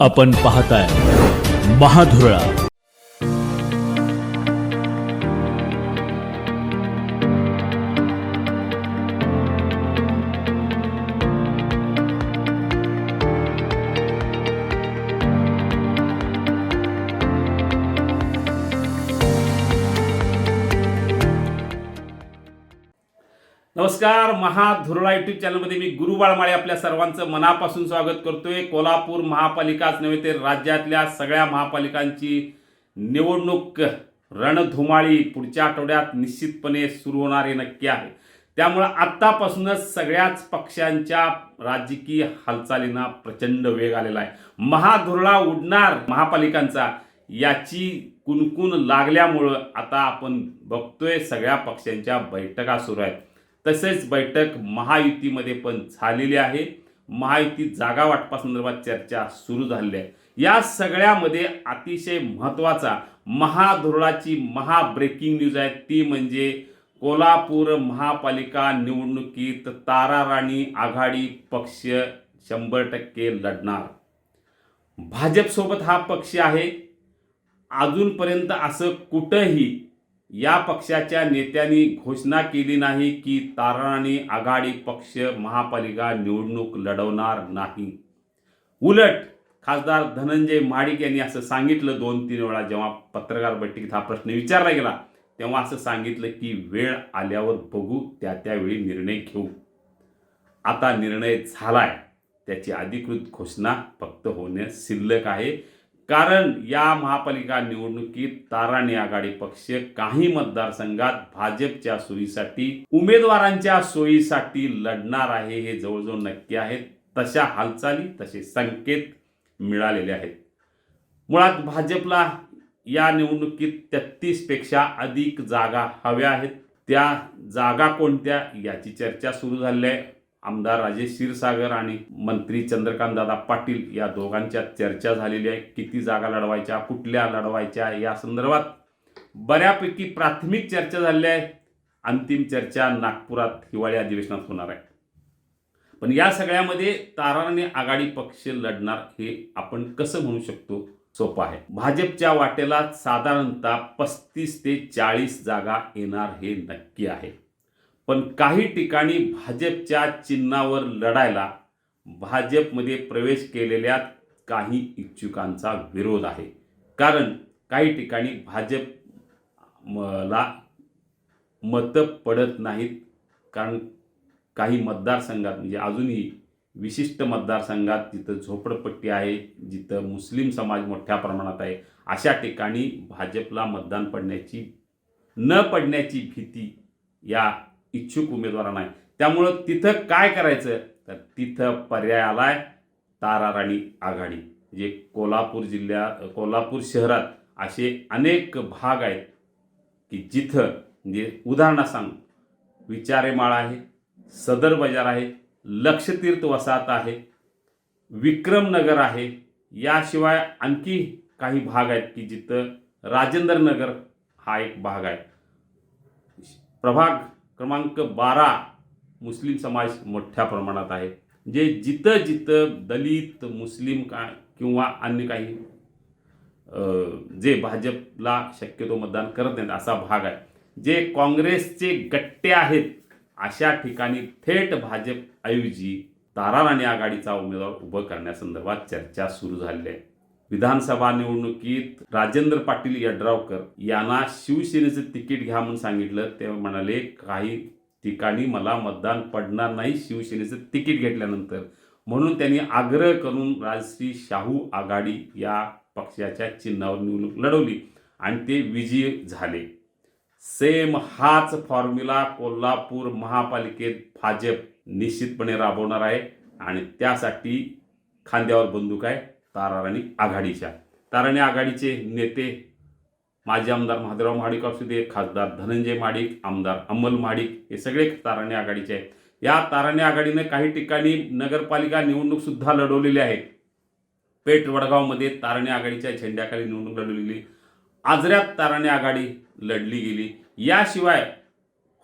आपण पाहताय महाधुरळा. नमस्कार महाधुरळा युट्यूब चॅनलमध्ये मी गुरुबाळ माळे आपल्या सर्वांचं मनापासून स्वागत करतोय. कोल्हापूर महापालिकाच नव्हे तर राज्यातल्या सगळ्या महापालिकांची निवडणूक रणधुमाळी पुढच्या आठवड्यात निश्चितपणे सुरू होणार हे नक्की आहे. त्यामुळं आत्तापासूनच सगळ्याच पक्षांच्या राजकीय हालचालींना प्रचंड वेग आलेला आहे. महाधुरळा उडणार महापालिकांचा याची कुणकुण लागल्यामुळं आता आपण बघतोय सगळ्या पक्षांच्या बैठका सुरू आहेत. तसेच बैठक महायुतीमध्ये पण झालेली आहे. महायुती जागा वाटपासंदर्भात चर्चा सुरू झालेली आहे. या सगळ्यामध्ये अतिशय महत्त्वाचा महाधोरणाची महा ब्रेकिंग न्यूज आहे. ती म्हणजे कोल्हापूर महापालिका निवडणुकीत तारा राणी आघाडी पक्ष शंभर टक्के लढणार. भाजपसोबत हा पक्ष आहे. अजूनपर्यंत असं कुठंही या पक्षाच्या नेत्यांनी घोषणा केली नाही की ताराणी आघाडी पक्ष महापालिका निवडणूक लढवणार नाही. उलट खासदार धनंजय महाडिक यांनी असं सांगितलं दोन तीन वेळा जेव्हा पत्रकार बैठकीत हा प्रश्न विचारला गेला तेव्हा असं सांगितलं की वेळ आल्यावर बघू त्या त्यावेळी निर्णय घेऊ. आता निर्णय झालाय. त्याची अधिकृत घोषणा फक्त होणे शिल्लक आहे. कारण या महापालिका निवडणुकीत ताराणी आघाडी पक्ष काही मतदारसंघात भाजपच्या सोयीसाठी उमेदवारांच्या सोयीसाठी लढणार आहे हे जवळजवळ नक्की आहे तशा हालचाली तसे संकेत मिळालेले आहेत. मुळात भाजपला या निवडणुकीत तेहतीसपेक्षा अधिक जागा हव्या आहेत. त्या जागा कोणत्या याची चर्चा सुरू झाली आहे. आमदार राजेश क्षीरसागर आणि मंत्री चंद्रकांतदादा पाटील या दोघांच्या चर्चा झालेली आहे. किती जागा लढवायच्या कुठल्या लढवायच्या या संदर्भात बऱ्यापैकी प्राथमिक चर्चा झाली आहे. अंतिम चर्चा नागपुरात हिवाळी अधिवेशनात होणार आहे. पण या सगळ्यामध्ये ताराने आघाडी पक्ष लढणार हे आपण कसं म्हणू शकतो? सोपं आहे. भाजपच्या वाटेला साधारणतः पस्तीस ते चाळीस जागा येणार हे नक्की आहे. पण काही ठिकाणी भाजपच्या चिन्हावर लढायला भाजपमध्ये प्रवेश केलेल्या काही इच्छुकांचा विरोध आहे. कारण काही ठिकाणी भाजपला मतं पडत नाहीत. कारण काही मतदारसंघात म्हणजे अजूनही विशिष्ट मतदारसंघात जिथं झोपडपट्टी आहे जिथं मुस्लिम समाज मोठ्या प्रमाणात आहे अशा ठिकाणी भाजपला मतदान पडण्याची न पडण्याची भीती या इच्छुक उमेदवारांना आहे त्यामुळं तिथं काय करायचं? तर तिथं पर्याय आलाय तारा राणी आघाडी. जे कोल्हापूर जिल्ह्या कोल्हापूर शहरात असे अनेक भाग आहेत की जिथं म्हणजे उदाहरणं सांग. विचारेमाळ आहे सदर बाजार आहे लक्षतीर्थ वसाहत आहे विक्रमनगर आहे. याशिवाय आणखी काही भाग आहेत की जिथं राजेंद्र नगर हा एक भाग आहे. प्रभाग क्रमांक बारा मुस्लिम समाज मोठ्या प्रमाणात आहे. जे जिथं जिथं दलित मुस्लिम का किंवा अन्य काही जे भाजपला शक्यतो मतदान करत नाहीत असा भाग आहे. जे काँग्रेसचे गट्टे आहेत अशा ठिकाणी थेट भाजपऐवजी ताराराणी आघाडीचा उमेदवार उभं करण्यासंदर्भात चर्चा सुरू झाली आहे. विधानसभा निवडणुकीत राजेंद्र पाटील यड्रावकर यांना शिवसेनेचं तिकीट घ्या म्हणून सांगितलं. ते म्हणाले काही ठिकाणी मला मतदान पडणार नाही शिवसेनेचं तिकीट घेतल्यानंतर. म्हणून त्यांनी आग्रह करून राजश्री शाहू आघाडी या पक्षाच्या चिन्हावर निवडणूक लढवली आणि ते विजयी झाले. सेम हाच फॉर्म्युला कोल्हापूर महापालिकेत भाजप निश्चितपणे राबवणार आहे आणि त्यासाठी खांद्यावर बंदूक आहे. ताराराणी आघाडीच्या. ताराणी आघाडीचे नेते माजी आमदार महादेवराव महाडिक असू दे खासदार धनंजय महाडिक आमदार अमल महाडिक हे सगळे ताराणी आघाडीचे आहेत. या ताराणी आघाडीने काही ठिकाणी नगरपालिका निवडणूक सुद्धा लढवलेली आहे. पेठ वडगावमध्ये तारणे आघाडीच्या झेंड्याखाली निवडणूक लढवलेली. आजऱ्यात तारणे आघाडी लढली गेली. याशिवाय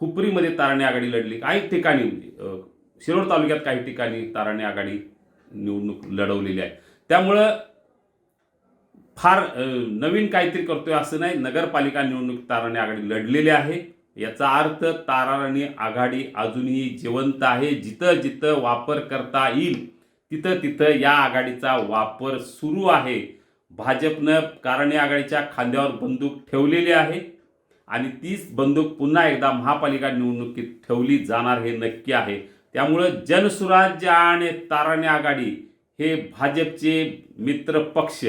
हुपरीमध्ये तारणे आघाडी लढली. काही ठिकाणी शिरोळ शिरोड तालुक्यात काही ठिकाणी तारणे आघाडी निवडणूक लढवलेली आहे. त्यामुळं फार नवीन काहीतरी करतोय असं नाही. नगरपालिका निवडणूक ताराने आघाडी लढलेली आहे. याचा अर्थ ताराराणी आघाडी अजूनही जिवंत आहे. जिथं जिथं वापर करता येईल तिथं तिथं या आघाडीचा वापर सुरू आहे. भाजपनं कारणी आघाडीच्या खांद्यावर बंदूक ठेवलेली आहे आणि तीच बंदूक पुन्हा एकदा महापालिका निवडणुकीत ठेवली जाणार हे नक्की आहे. त्यामुळं जनसुराज्य आणि ताराणी आघाडी हे भाजपचे मित्र पक्ष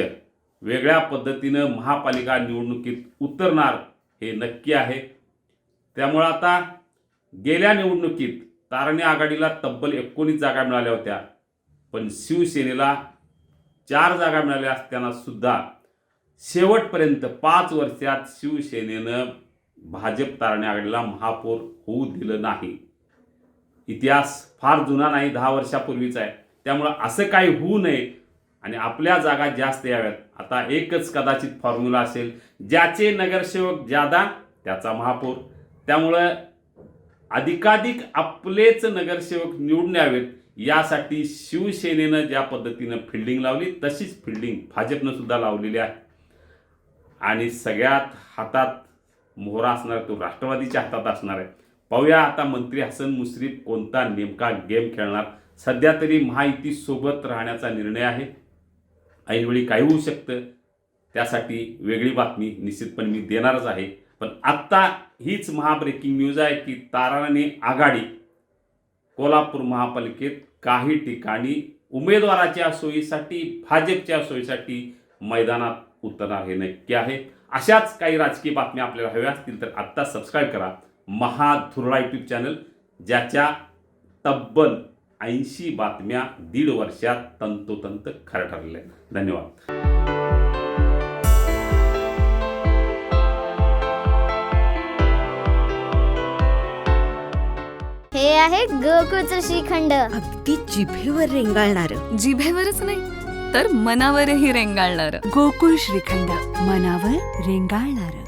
वेगळ्या पद्धतीनं महापालिका निवडणुकीत उतरणार हे नक्की आहे. त्यामुळं आता गेल्या निवडणुकीत तारणे आघाडीला तब्बल एकोणीस जागा मिळाल्या होत्या पण शिवसेनेला चार जागा मिळाल्या असताना सुद्धा शेवटपर्यंत पाच वर्षात शिवसेनेनं भाजप तारणे आघाडीला महापौर होऊ दिलं नाही. इतिहास फार जुना नाही दहा वर्षापूर्वीचा आहे. त्यामुळं असं काही होऊ नये. आणि आपल्या जागा जास्त याव्यात. आता एकच कदाचित फॉर्म्युला असेल ज्याचे नगरसेवक ज्यादा त्याचा महापौर. त्यामुळं अधिकाधिक आपलेच नगरसेवक निवडून यावेत. यासाठी शिवसेनेनं ज्या पद्धतीनं फिल्डिंग लावली तशीच फिल्डिंग भाजपनं सुद्धा लावलेली आहे. आणि सगळ्यात हातात मोहरा असणार तो राष्ट्रवादीच्या हातात असणार आहे. पाहूया आता मंत्री हसन मुश्रीफ कोणता नेमका गेम खेळणार. सध्या तरी महायुतीसोबत राहण्याचा निर्णय आहे. ऐनवेळी काही होऊ शकतं. त्यासाठी वेगळी बातमी निश्चितपणे मी देणारच आहे. पण आत्ता हीच महाब्रेकिंग न्यूज आहे की ताराणी आघाडी कोल्हापूर महापालिकेत काही ठिकाणी उमेदवाराच्या सोयीसाठी भाजपच्या सोयीसाठी मैदानात उतरणार हे नक्की आहे. अशाच काही राजकीय बातम्या आपल्याला हव्या असतील तर आत्ता सबस्क्राईब करा. महाधुरळा यूट्यूब चॅनल ज्याच्या तब्बल ऐंशी बातम्या दीड वर्षात तंतोतंत खऱ्या ठरलेल्या आहेत धन्यवाद. हे आहे गोकुळचं श्रीखंड. अगदी जिभेवर रेंगाळणार. जिभेवरच नाही तर मनावरही रेंगाळणार. गोकुळ श्रीखंड मनावर रेंगाळणार.